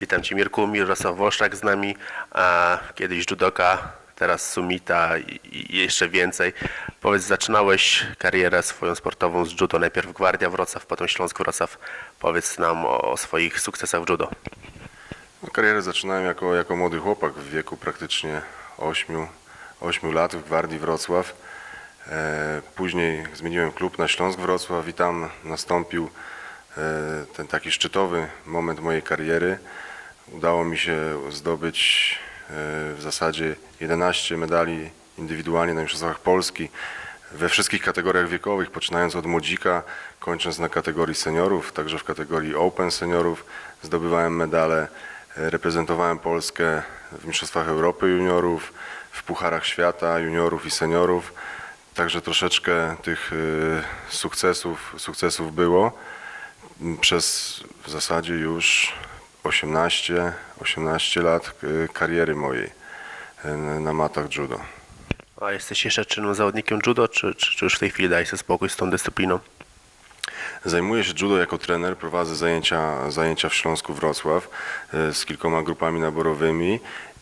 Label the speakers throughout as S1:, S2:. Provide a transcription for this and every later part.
S1: Witam Cię Mirku, Mirosław Woszczak z nami, a kiedyś judoka, teraz sumita i, jeszcze więcej. Powiedz, zaczynałeś karierę swoją sportową z judo, najpierw Gwardia Wrocław, potem Śląsk Wrocław. Powiedz nam o, o swoich sukcesach w judo.
S2: No, Karierę zaczynałem jako, jako młody chłopak w wieku praktycznie 8, 8 lat w Gwardii Wrocław. E, Później zmieniłem klub na Śląsk Wrocław i tam nastąpił ten taki szczytowy moment mojej kariery. Udało mi się zdobyć e, w zasadzie 11 medali indywidualnie na Mistrzostwach Polski we wszystkich kategoriach wiekowych, poczynając od młodzika, kończąc na kategorii seniorów, także w kategorii Open seniorów. Zdobywałem medale, e, reprezentowałem Polskę w Mistrzostwach Europy juniorów, w Pucharach Świata juniorów i seniorów, także troszeczkę tych e, sukcesów, sukcesów było przez w zasadzie już 18, 18 lat e, kariery mojej e, na matach judo.
S1: A jesteś jeszcze czynnym zawodnikiem judo, czy, czy, czy już w tej chwili daj sobie spokój z tą dyscypliną?
S2: Zajmuję się judo jako trener, prowadzę zajęcia, zajęcia w Śląsku Wrocław e, z kilkoma grupami naborowymi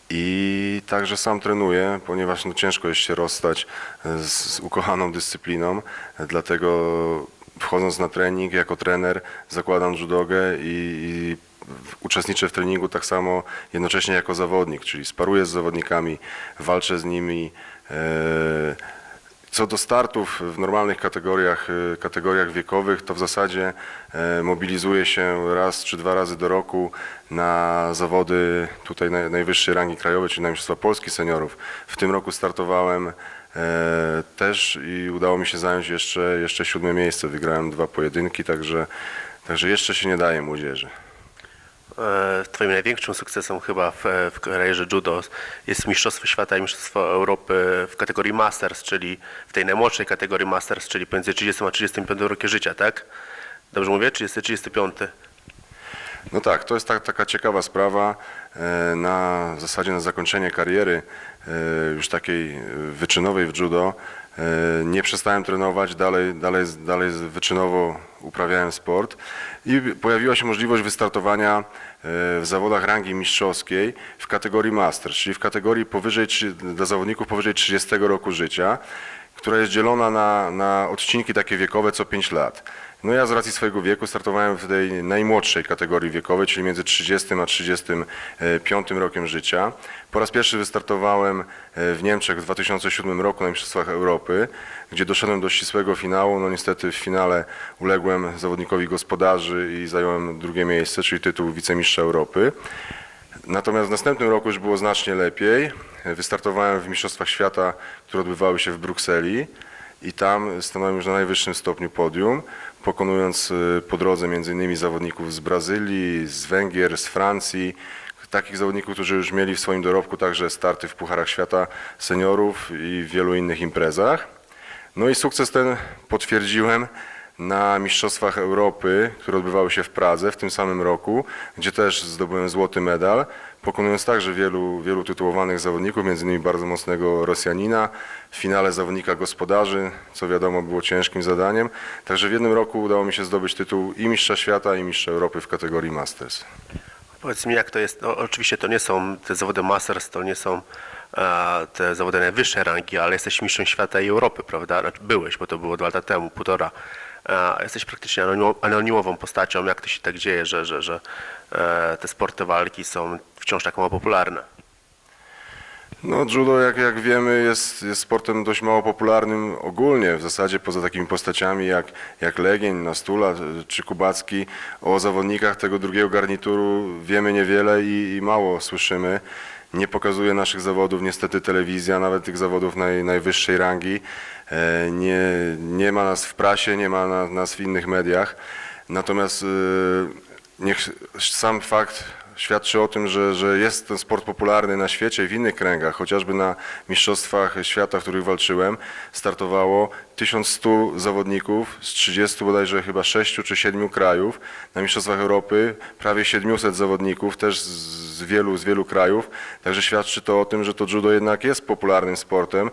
S2: i także sam trenuję, ponieważ no, ciężko jest się rozstać z, z ukochaną dyscypliną, dlatego wchodząc na trening jako trener zakładam judogę i, i uczestniczę w treningu tak samo jednocześnie jako zawodnik, czyli sparuję z zawodnikami, walczę z nimi. E, co do startów w normalnych kategoriach, y, kategoriach wiekowych, to w zasadzie e, mobilizuję się raz czy dwa razy do roku na zawody tutaj naj- najwyższej rangi krajowej, czyli na Mistrzostwa Polski Seniorów. W tym roku startowałem e, też i udało mi się zająć jeszcze, jeszcze siódme miejsce. Wygrałem dwa pojedynki, także, także jeszcze się nie daje młodzieży.
S1: E, Twoim największym sukcesem chyba w, w karierze judo jest Mistrzostwo Świata i Mistrzostwo Europy w kategorii Masters, czyli w tej najmłodszej kategorii Masters, czyli pomiędzy 30 a 35 rokiem życia, tak? Dobrze mówię? 30-35.
S2: No tak, to jest ta, taka ciekawa sprawa. E, Na w zasadzie na zakończenie kariery e, już takiej e, wyczynowej w judo. E, nie przestałem trenować, dalej, dalej, dalej wyczynowo uprawiałem sport. I pojawiła się możliwość wystartowania e, w zawodach rangi mistrzowskiej w kategorii master, czyli w kategorii powyżej, dla zawodników powyżej 30 roku życia, która jest dzielona na, na odcinki takie wiekowe co 5 lat. No ja z racji swojego wieku startowałem w tej najmłodszej kategorii wiekowej, czyli między 30 a 35 rokiem życia. Po raz pierwszy wystartowałem e, w Niemczech w 2007 roku na Mistrzostwach Europy, gdzie doszedłem do ścisłego finału. No niestety w finale uległem zawodnikowi gospodarzy i zająłem drugie miejsce, czyli tytuł wicemistrza Europy. Natomiast w następnym roku już było znacznie lepiej. Wystartowałem w Mistrzostwach Świata, które odbywały się w Brukseli i tam stanąłem już na najwyższym stopniu podium, pokonując y, po drodze m.in. zawodników z Brazylii, z Węgier, z Francji, takich zawodników, którzy już mieli w swoim dorobku także starty w Pucharach Świata seniorów i w wielu innych imprezach. No i sukces ten potwierdziłem na Mistrzostwach Europy, które odbywały się w Pradze w tym samym roku, gdzie też zdobyłem złoty medal, pokonując także wielu, wielu tytułowanych zawodników, między innymi bardzo mocnego Rosjanina, w finale zawodnika gospodarzy, co wiadomo było ciężkim zadaniem. Także w jednym roku udało mi się zdobyć tytuł i mistrza świata, i mistrza Europy w kategorii Masters.
S1: Powiedz mi, jak to jest? No, oczywiście to nie są te zawody Masters, to nie są e, te zawody najwyższej rangi, ale jesteś mistrzem świata i Europy, prawda? Znaczy, byłeś, bo to było dwa lata temu, półtora. Jesteś praktycznie anonimo- anonimową postacią. Jak to się tak dzieje, że, że, że e, te sporty walki są wciąż tak mało popularne?
S2: No judo, jak, jak wiemy, jest, jest sportem dość mało popularnym ogólnie, w zasadzie poza takimi postaciami jak, jak Legień, Nastula czy Kubacki. O zawodnikach tego drugiego garnituru wiemy niewiele i, i mało słyszymy. Nie pokazuje naszych zawodów niestety telewizja, nawet tych zawodów naj, najwyższej rangi. E, Nie, nie ma nas w prasie, nie ma na, nas w innych mediach. Natomiast e, niech sam fakt świadczy o tym, że, że jest ten sport popularny na świecie, w innych kręgach, chociażby na Mistrzostwach Świata, w których walczyłem, startowało 1100 zawodników z 30 bodajże chyba 6 czy 7 krajów. Na Mistrzostwach Europy prawie 700 zawodników, też z wielu, z wielu krajów. Także świadczy to o tym, że to judo jednak jest popularnym sportem.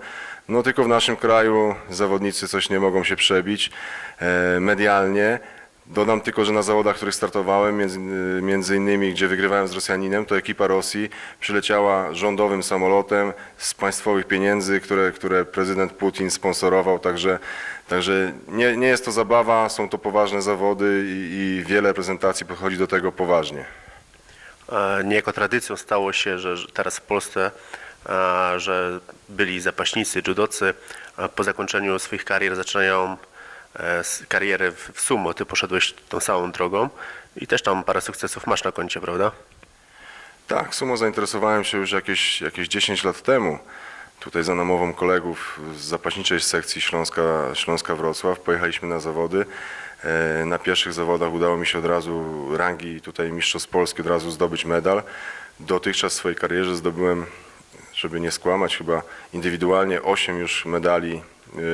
S2: No tylko w naszym kraju zawodnicy coś nie mogą się przebić e, medialnie. Dodam tylko, że na zawodach, w których startowałem, między, między innymi gdzie wygrywałem z Rosjaninem, to ekipa Rosji przyleciała rządowym samolotem z państwowych pieniędzy, które, które prezydent Putin sponsorował, także, także nie, nie jest to zabawa, są to poważne zawody i, i wiele prezentacji podchodzi do tego poważnie.
S1: E, Niejako tradycją stało się, że teraz w Polsce, e, że byli zapaśnicy, judocy po zakończeniu swoich karier zaczynają e, karierę w w sumo. Ty poszedłeś tą samą drogą i też tam parę sukcesów masz na koncie, prawda?
S2: Tak, sumo zainteresowałem się już jakieś, jakieś 10 lat temu. Tutaj za namową kolegów z zapaśniczej sekcji Śląska, Śląska Wrocław pojechaliśmy na zawody. E, Na pierwszych zawodach udało mi się od razu rangi tutaj mistrzostw Polski od razu zdobyć medal. Dotychczas w swojej karierze zdobyłem, żeby nie skłamać, chyba indywidualnie 8 już medali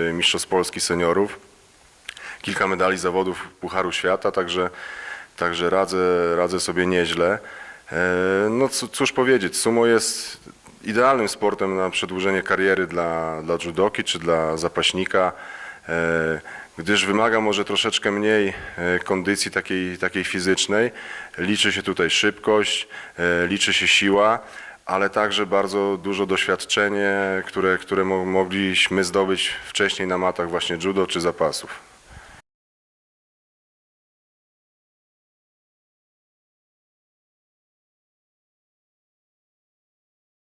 S2: e, mistrzostw Polski seniorów kilka medali zawodów Pucharu Świata, także, także radzę, radzę sobie nieźle. E, No cóż powiedzieć, sumo jest idealnym sportem na przedłużenie kariery dla, dla judoki czy dla zapaśnika, e, gdyż wymaga może troszeczkę mniej e, kondycji takiej, takiej fizycznej. Liczy się tutaj szybkość, liczy się siła, ale także bardzo dużo doświadczenie, które, które mo- mogliśmy zdobyć wcześniej na matach właśnie judo czy zapasów.